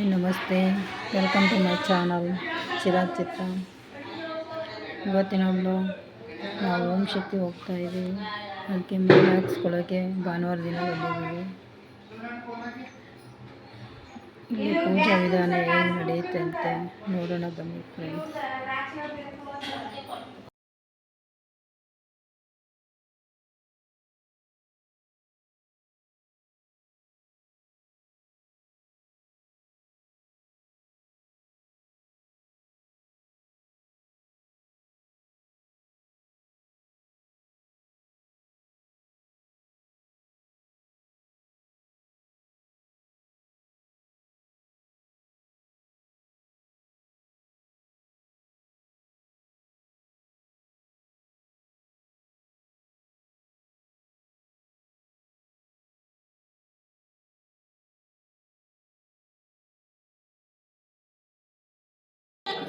Hi, ನಮಸ್ತೆ. Welcome to my channel Chirag ಚಿತ್ರ ಇವತ್ತಿನ blog ನಾವು ಓಂ ಶಕ್ತಿ ಹೋಗ್ತಾ ಇದ್ದೀವಿ. ಅದಕ್ಕೆ ಮನೆ ಹಾಕ್ಸ್ಕೊಳ್ಳೋಕ್ಕೆ ಭಾನುವಾರ ದಿನ ಬಂದಿದ್ದೀವಿ. ಇಲ್ಲಿ ಪೂಜಾ ವಿಧಾನ ಏನು ನಡೆಯುತ್ತೆ ಅಂತ ನೋಡೋಣ ಬನ್ನಿ friends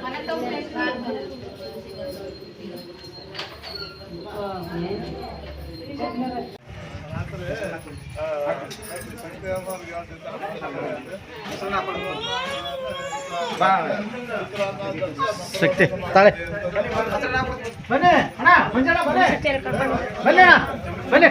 Mana tahu ಶಕ್ತಿ ತಾಳೆ. ಬನ್ನಿ ಬನ್ನಿ. ಬನ್ನಿ ಬನ್ನಿ.